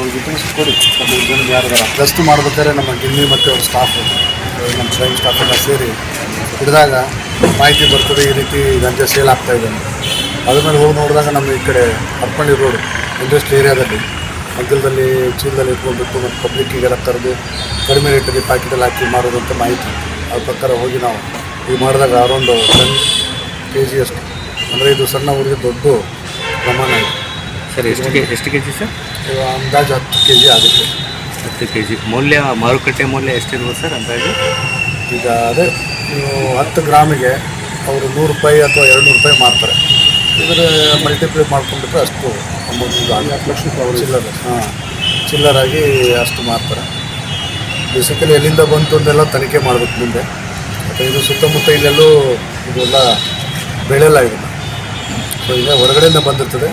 ಅವ್ರಿಗೆ ತಿಳಿಸಿ ಕೊಡಿ ನಮ್ಮ ಜನ ಗಸ್ತು ಮಾಡ್ಬೇಕಾದ್ರೆ ನಮ್ಮ ಗಿನ್ನಿ ಮತ್ತು ಅವ್ರ ಸ್ಟಾಫ್ ನಮ್ಮ ಸ್ವಯಂ ಸ್ಟಾಫ್ ಎಲ್ಲ ಸೇರಿ ಹಿಡಿದಾಗ ಮಾಹಿತಿ ಬರ್ತದೆ ಈ ರೀತಿ ಗಂಜೆ ಸೇಲ್ ಆಗ್ತಾ ಇದೆ. ಅದ್ರ ಮೇಲೆ ಹೋಗಿ ನೋಡಿದಾಗ ನಮ್ಮ ಈ ಕಡೆ ಹರ್ಪಳ್ಳಿ ರೋಡ್ ಇಂಡಸ್ಟ್ರಿ ಏರಿಯಾದಲ್ಲಿ ಮಗ್ಗಲದಲ್ಲಿ ಚೀಲದಲ್ಲಿ ಇಟ್ಕೊಂಡ್ಬಿಟ್ಟು ಮತ್ತು ಪಬ್ಲಿಕ್ಕಿಗೆಲ್ಲ ಕರೆದು ಕಡಿಮೆ ರೇಟಲ್ಲಿ ಪ್ಯಾಕೆಟಲ್ಲಿ ಹಾಕಿ ಮಾಡೋದಂತ ಮಾಹಿತಿ. ಅದ್ರ ಪ್ರಕಾರ ಹೋಗಿ ನಾವು ಈಗ ಮಾಡಿದಾಗ ಅರೌಂಡ್ ಟೆನ್ ಕೆ ಜಿ ಅಷ್ಟು. ಅಂದರೆ ಇದು ಸಣ್ಣ ಊರಿಗೆ ದೊಡ್ಡ ಪ್ರಮಾಣ ಇದೆ. ಸರ್ ಎಷ್ಟು ಕೆ ಎಷ್ಟು ಕೆ ಜಿ ಸರ್? ಇದು ಅಂದಾಜು ಹತ್ತು ಕೆ ಜಿ ಆಗುತ್ತೆ. ಹತ್ತು ಕೆ ಜಿ ಮೌಲ್ಯ ಮಾರುಕಟ್ಟೆ ಮೌಲ್ಯ ಎಷ್ಟಿರ್ಬೋದು ಸರ್ ಅಂದಾಜು? ಈಗ ಅದೇ ನೀವು ಹತ್ತು ಗ್ರಾಮಿಗೆ ಅವರು ನೂರು ರೂಪಾಯಿ ಅಥವಾ ಎರಡು ನೂರು ರೂಪಾಯಿ ಮಾರ್ತಾರೆ. ಇದರ ಮಲ್ಟಿಪ್ಲೈ ಮಾಡ್ಕೊಂಡ್ಬಿಟ್ರೆ ಅಷ್ಟು ಅಮೌಂಟ್ ಹತ್ತು ಲಕ್ಷ ರೂಪಾಯಿ ಚಿಲ್ಲರ್. ಹಾಂ ಚಿಲ್ಲರಾಗಿ ಅಷ್ಟು ಮಾರ್ತಾರೆ. ಬೇಸಿಕಲಿ ಎಲ್ಲಿಂದ ಬಂತು ಅಂತೆಲ್ಲ ತನಿಖೆ ಮಾಡಬೇಕು ಮುಂದೆ. ಮತ್ತು ಇದು ಸುತ್ತಮುತ್ತ ಇಲ್ಲೆಲ್ಲೂ ಇದೆಲ್ಲ ಬೆಳೆಯಲ್ಲ ಇದನ್ನು ಸೊ ಈಗ ಹೊರಗಡೆಯಿಂದ ಬಂದಿರ್ತದೆ.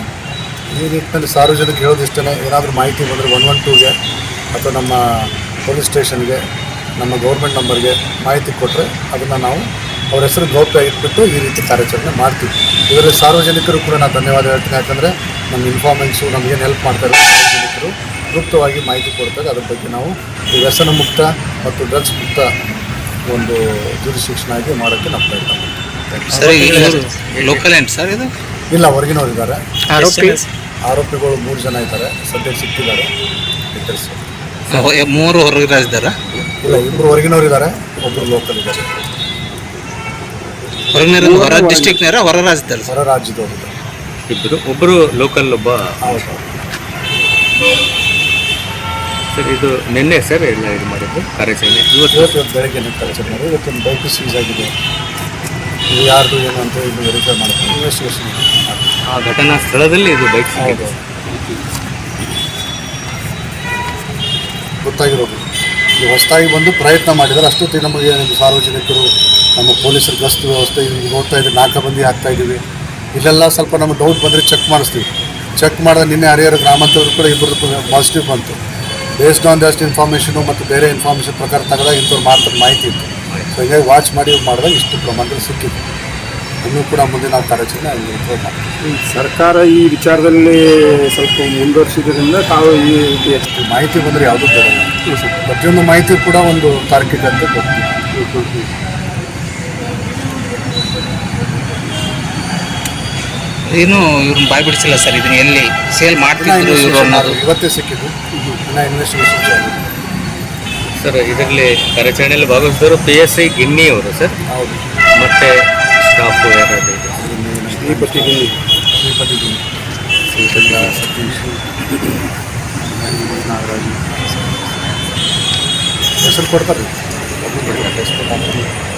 ಈ ನಿಟ್ಟಿನಲ್ಲಿ ಸಾರ್ವಜನಿಕ ಹೇಳೋದಿಷ್ಟೇ ಏನಾದರೂ ಮಾಹಿತಿ ಬಂದರೆ ಒನ್ ಒನ್ ಟೂಗೆ ಅಥವಾ ನಮ್ಮ ಪೊಲೀಸ್ ಸ್ಟೇಷನ್ಗೆ ನಮ್ಮ ಗೌರ್ಮೆಂಟ್ ನಂಬರ್ಗೆ ಮಾಹಿತಿ ಕೊಟ್ಟರೆ ಅದನ್ನು ನಾವು ಅವ್ರ ಹೆಸರು ಗೌಪ್ಯ ಇಟ್ಬಿಟ್ಟು ಈ ರೀತಿ ಕಾರ್ಯಾಚರಣೆ ಮಾಡ್ತೀವಿ. ಇದರಲ್ಲಿ ಸಾರ್ವಜನಿಕರು ಕೂಡ ನಾನು ಧನ್ಯವಾದ ಹೇಳ್ತೀನಿ. ಯಾಕಂದರೆ ನಮ್ಮ ಇನ್ಫಾರ್ಮೆನ್ಸು ನಮಗೇನು ಹೆಲ್ಪ್ ಮಾಡ್ತಾರೆ ಸಾರ್ವಜನಿಕರು ಗುಪ್ತವಾಗಿ ಮಾಹಿತಿ ಕೊಡ್ತಾರೆ. ಅದ್ರ ಬಗ್ಗೆ ನಾವು ಈ ವ್ಯಸನ ಮುಕ್ತ ಮತ್ತು ಡ್ರಗ್ಸ್ ಮುಕ್ತ ಒಂದು ಜುರಿಶಿಕ್ಷಣ ಆಗಿ ಮಾಡೋಕ್ಕೆ ನಮ್ಮ ಪ್ರಯತ್ನ ಮಾಡ್ತೀವಿ. ಸರ್ ಲೋಕಲ್ ಏನು ಸರ್ ಇದು? ಇಲ್ಲ ಹೊರಗಿನವ್ರು ಇದ್ದಾರೆ. ಆರೋಪಿ? ಆರೋಪಿಗಳು ಮೂರು ಜನ ಇದ್ದಾರೆ. ಸದ್ಯ ಸಿಕ್ಕಿದ್ದಾರೆ. ವಿತರಿಸಿ ಮೂರು ಹೊರಗೆ ರಾಜ್ಯದಾರ ಇಲ್ಲ ಇಬ್ಬರು ಹೊರಗಿನವ್ರು ಇದ್ದಾರೆ. ಒಬ್ಬರು ಲೋಕಲ್ ಇದ್ದಾರೆ. ಹೊರಗಿನ ಹೊರ ಡಿಸ್ಟಿಕ್ನಾರ ಹೊರ ರಾಜ್ಯದಲ್ಲಿ ಹೊರ ರಾಜ್ಯದವರು ಇದ್ದಾರೆ. ಇಬ್ಬರು ಒಬ್ಬರು ಲೋಕಲ್ ಒಬ್ಬ ಹೌದು. ಸರ್ ಇದು ನಿನ್ನೆ ಸರ್ ಎಲ್ಲ ಇದು ಮಾಡಿದ್ದು ಕಾರ್ಯಾಚರಣೆ? ಇವತ್ತು? ಇವತ್ತು ಇವತ್ತು ಬೆಳಗ್ಗೆ ಕಾರ್ಯಾಚರಣೆ ಮಾಡಿ ಇವತ್ತೊಂದು ಬೈಕ್ ಸೀಸ್ ಆಗಿದೆ. ಇದು ಯಾರ್ದು ಏನು ಅಂತ ಇದು ವೆರಿಫೈ ಇನ್ವೆಸ್ಟಿಗೇಷನ್ ಮಾಡ್ತೀವಿ ಆ ಘಟನಾ ಸ್ಥಳದಲ್ಲಿ ಇದು ಬೈಕ್ ಸಿಕ್ಕಿದೆ. ಗೊತ್ತಾಗಿರೋದು. ಈಗ ಹೊಸದಾಗಿ ಬಂದು ಪ್ರಯತ್ನ ಮಾಡಿದ್ದಾರೆ ಅಷ್ಟೊತ್ತಿಗೆ ನಮಗೆ ಸಾರ್ವಜನಿಕರು, ನಮ್ಮ ಪೊಲೀಸರ, ಗಸ್ತು ವ್ಯವಸ್ಥೆ ಇಲ್ಲಿ ನೋಡ್ತಾ ಇದ್ದೀವಿ ನಾಕಾಬಂದಿ ಆಗ್ತಾ ಇದ್ದೀವಿ. ಇಲ್ಲೆಲ್ಲ ಸ್ವಲ್ಪ ನಮಗೆ ಡೌಟ್ ಬಂದರೆ ಚೆಕ್ ಮಾಡಿಸ್ತೀವಿ. ಚೆಕ್ ಮಾಡಿದ್ರೆ ನಿನ್ನೆ ಹರಿಹರ ಗ್ರಾಮಾಂತರರು ಕೂಡ ಇಬ್ಬರು ಪಾಸಿಟಿವ್ ಬಂತು. ಬೇಸ್ಡ್ ಆನ್ ದಸ್ಟ್ ಇನ್ಫಾರ್ಮೇಷನು ಮತ್ತು ಬೇರೆ ಇನ್ಫಾರ್ಮೇಷನ್ ಪ್ರಕಾರ ತೆಗೆದಾಗ ಇಂಥವ್ರು ಮಾಡ್ತಾರೆ ಮಾಹಿತಿ ಇತ್ತು. ಸೊ ಹೀಗಾಗಿ ವಾಚ್ ಮಾಡಿ ಮಾಡಿದಾಗ ಇಷ್ಟು ಪ್ರಮಾಣದಲ್ಲಿ ಸಿಕ್ಕಿದೆ. ಇನ್ನೂ ಕೂಡ ಮುಂದೆ ನಾವು ಕಾರ್ಯಾಚರಣೆ ಮಾಡ್ತೀವಿ ಸರ್ಕಾರ ಈ ವಿಚಾರದಲ್ಲಿ ಸ್ವಲ್ಪ ಮುಂದುವರಿಸಿದ್ರಿಂದ ತಾವು ಈ ರೀತಿ ಎಷ್ಟು ಮಾಹಿತಿ ಬಂದರೆ ಯಾವುದೂ ಬರಲ್ಲ ಪ್ರತಿಯೊಂದು ಮಾಹಿತಿ ಕೂಡ ಒಂದು ತಾರ್ಕಿಕ ಅಂತ ಕೊಡ್ತೀವಿ ಏನು ಇವ್ರನ್ನ ಬಾಯ್ ಬಿಡಿಸಿಲ್ಲ ಸರ್? ಇದನ್ನ ಎಲ್ಲಿ ಸೇಲ್ ಮಾಡ್ತಿದ್ರು ಇವರು ಅನ್ನೋದು? ಇವತ್ತೇ ಸಿಕ್ಕಿದ್ದು. ಇನ್ನು ಇನ್ವೆಸ್ಟಿಗೇಷನ್ ಸರ್ ಇದರಲ್ಲಿ ಕಾರ್ಯಾಚರಣೆಯಲ್ಲಿ ಭಾಗವಹಿಸಿದವರು ಪಿ ಎಸ್ ಐ ಗಿನ್ನಿ ಅವರು ಸರ್. ಹೌದು. ಮತ್ತೆ ಸ್ಟಾಫ್ ಯಾರಾದ್ರು ಇದೆ ಶ್ರೀಪತಿ ಗಿಲ್ಲಿ ಶ್ರೀಪತಿ ಗಿಣಿ, ಶ್ರೀಪತಿ ಸತೀಶ್ ನಾಗರಾಜ್ ಹೆಸರು ಕೊಡ್ತಾರೆ ಹೆಸರು ಕೊಡ್ತಾರೆ.